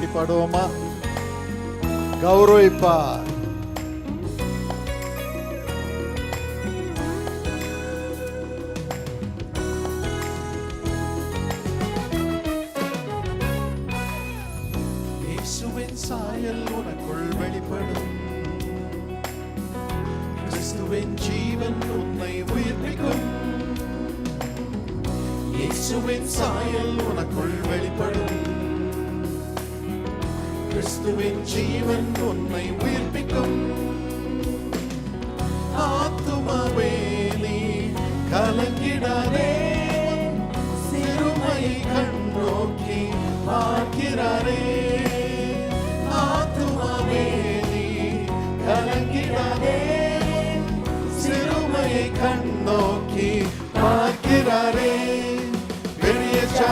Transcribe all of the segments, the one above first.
தட்டி பாடுவோமா? கௌரவிப்பார் சாயல் உனக்குள் வெளிப்படும். கிறிஸ்துவின் ஜீவன் உன்னை உயிர்ப்பிக்கும். இயேசுவின் சாயல் உனக்குள் வெளிப்படும். கிறிஸ்துவின் ஜீவன் உன்னை உயிர்ப்பிக்கும். ஆத்துமாவே நீ கலங்கிடாதே. சிறுமையை கண்ணோக்கி பார்க்கிறாரே. ஆத்துமாவே நீ கலங்கிடாதே. சிறுமையை கண்ணோக்கி பார்க்கிறாரே.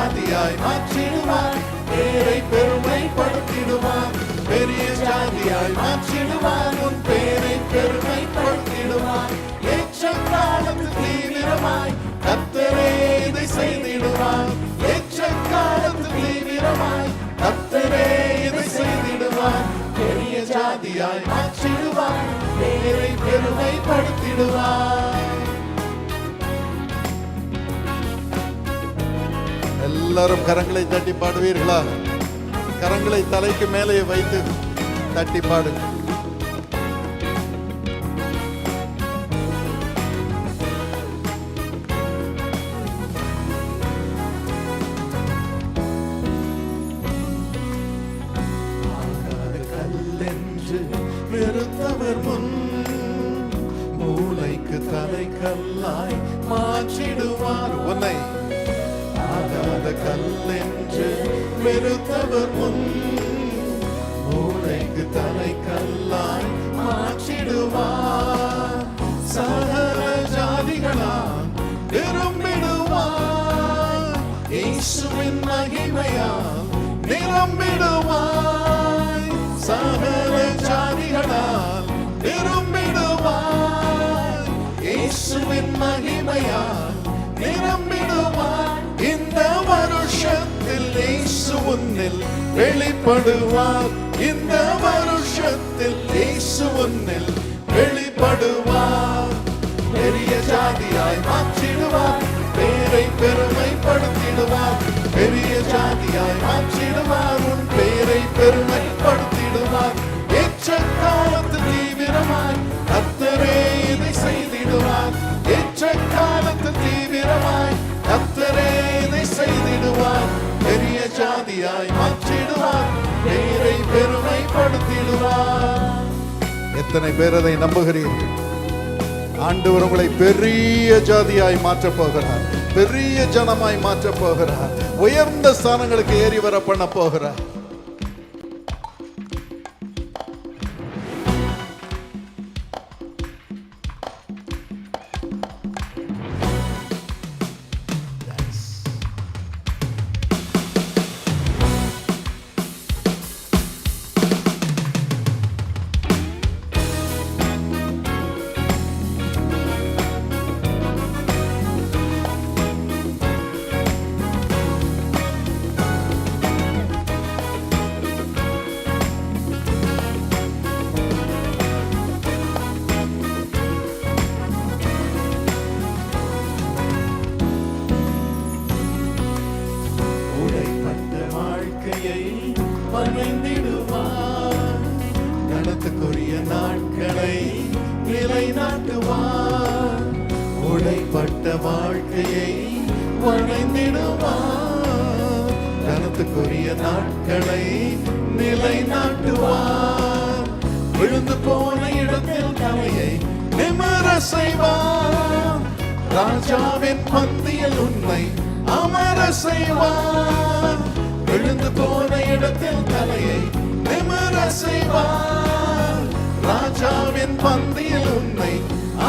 ஜாதியாய் மாற்றிடுவார். பேரை பெருமைப்படுத்திடுவார். பெரிய ஜாதியாய் மாற்றிடுவார். உன் பேரை பெருமைப்படுத்திடுவார். ஏற்ற காலத்து தீவிரமாய் கத்தரே இதை செய்திடுவார். ஏற்ற காலத்து தீவிரமாய் கத்தரே இதை செய்திடுவார். பெரிய ஜாதியாய் மாற்றிடுவார். பேரை பெருமைப்படுத்திடுவார். எல்லாரும் கரங்களை தட்டி பாடுவீர்களா? கரங்களை தலைக்கு மேலே வைத்து தட்டி பாடுங்க முன் மூளைக்கு தலை கல்லாய் மாற்றிடுவார் உன்னை. இயேசுவின் மகிமையால் நிரம்பிடுவாய் சகல ஜாதிகளால் நிரம்பிடுவாய் இயேசுவின் மகிமையால் நிரம்பிடுவாய் இந்த வருஷத்தில் இயேசு உன்னில் வெளிப்படுவார் இந்த வருஷத்தில் இயேசு உன்னில் வெளிப்படுவார் பெரிய ஜாதியாய் மாற்றிடுவார் பேரை பெருமைப்படுத்திடுவார். பெரிய ஜாதியாய் மாற்றிடுவார். உன் பெயரை பெருமைப்படுத்திடுவார். எச்சக்காலத்து தீவிரமாய் கத்தரே இதை செய்திடுவார். எச்சக்காலத்து தீவிரமாய் கத்தரே இதை செய்திடுவார். பெரிய ஜாதியாய் மாற்றிடுவார். பெயரை பெருமைப்படுத்திடுவார். எத்தனை பேர் அதை நம்புகிறீர்கள்? ஆண்டவர் உங்களை பெரிய ஜாதியாய் மாற்றப் போகிறார். பெரிய ஜனமாய் மாற்ற போகிறார். உயர்ந்த ஸ்தானங்களுக்கு ஏறி வர பண்ண போகிறார். உரிய நாட்களை நிலைநாட்டுவார். உடைப்பட்ட வாழ்க்கையை வரைந்திடுவார் கனத்துக்குரிய நாட்களை நிலைநாட்டுவார். விழுந்து போன இடத்தில் தலையை நிமர செய்வார். ராஜாவின் பந்தியில் உன்னை அமர செய்வார். விழுந்து போன இடத்தில் தலையை நிமர செய்வார். ராஜாவின் பந்தியில் உன்னை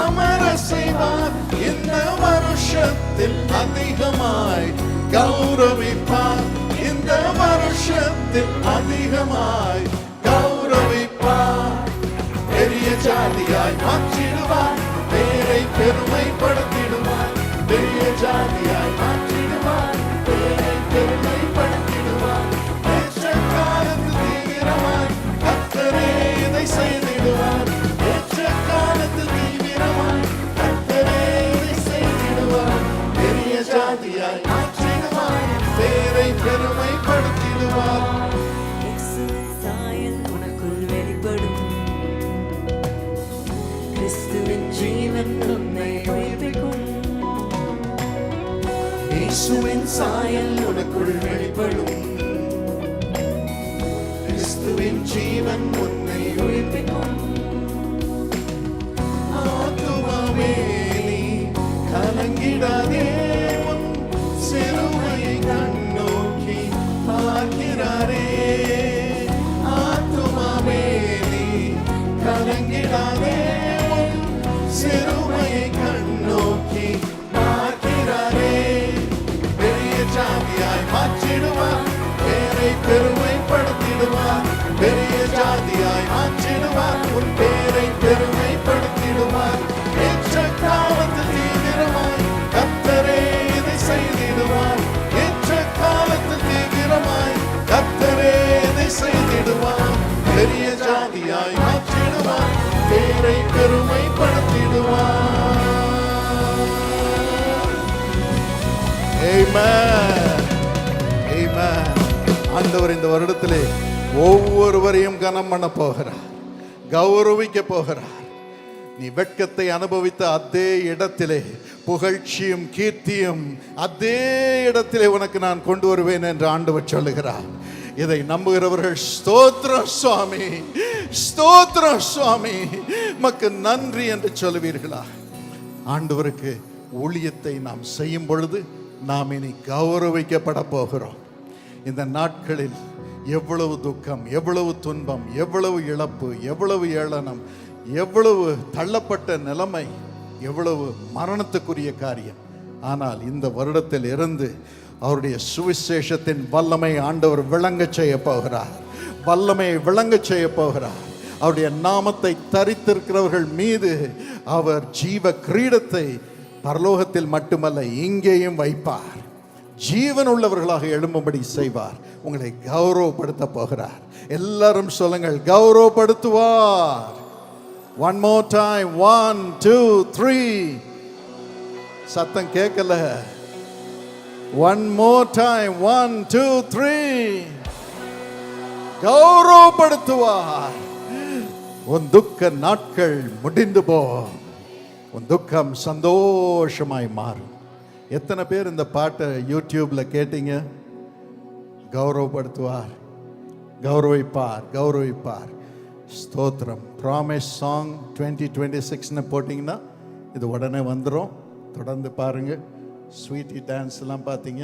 அமர செய்வார். இந்த வருஷத்தில் அதிகமாய் கௌரவிப்பார். இந்த வருஷத்தில் அதிகமாய் கௌரவிப்பார். பெரிய ஜாதியாய் உன்னை உயிர்ப்பிக்கும் இயேசுவின் சாயல் உனக்குள் வெளிப்படும். கிறிஸ்துவின் ஜீவன் உன்னை உயிர்ப்பிக்கும் ஆண்டவர் இந்த வருடத்திலே ஒவ்வொருவரையும் கனம் பண்ண போகிறார். கௌரவிக்க போகிறார். நீ வெட்கத்தை அனுபவித்த அதே இடத்திலே புகழ்ச்சியும் கீர்த்தியும் அதே இடத்திலே உனக்கு நான் கொண்டு வருவேன் என்று ஆண்டவர் சொல்லுகிறார். இதை நம்புகிறவர்கள் ஸ்தோத்ரா சுவாமி ஸ்தோத்ரா சுவாமி மக்கு நன்றி என்று சொல்லுவீர்களா? ஆண்டவருக்கு ஊழியத்தை நாம் செய்யும் பொழுது நாம் இனி கௌரவிக்கப்பட போகிறோம். இந்த நாட்களில் எவ்வளவு துக்கம் எவ்வளவு துன்பம் எவ்வளவு இழப்பு எவ்வளவு ஏளனம் எவ்வளவு தள்ளப்பட்ட நிலைமை எவ்வளவு மரணத்துக்குரிய காரியம். ஆனால் இந்த வருடத்தில் இருந்து அவருடைய சுவிசேஷத்தின் வல்லமை ஆண்டவர் விளங்கச் செய்ய போகிறார். வல்லமையை விளங்கச் செய்ய போகிறார். அவருடைய நாமத்தை தரித்திருக்கிறவர்கள் மீது அவர் ஜீவ கிரீடத்தை பரலோகத்தில் மட்டுமல்ல இங்கேயும் வைப்பார். ஜீவன் உள்ளவர்களாக எழும்பும்படி செய்வார். உங்களை கௌரவப்படுத்த போகிறார். எல்லாரும் சொல்லுங்கள் கௌரவப்படுத்துவார். One more time one two three சத்தம் கேட்கல. One more time one two three கௌரவப்படுத்துவார். உன் துக்க நாட்கள் முடிந்து போ உன் துக்கம் சந்தோஷமாய் மாறும். எத்தனை பேர் இந்த பாட்டை யூடியூப்பில் கேட்டீங்க? கௌரவப்படுத்துவார் கௌரவிப்பார் கௌரவிப்பார். ஸ்தோத்திரம். ப்ராமிஸ் சாங் டுவெண்ட்டி டுவெண்ட்டி சிக்ஸ்னு போட்டிங்கன்னா இது உடனே வந்துடும் தொடர்ந்து பாருங்க. ஸ்வீட்டி டான்ஸ்லாம் பார்த்தீங்க.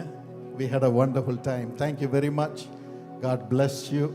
We had a wonderful time thank you very much God bless you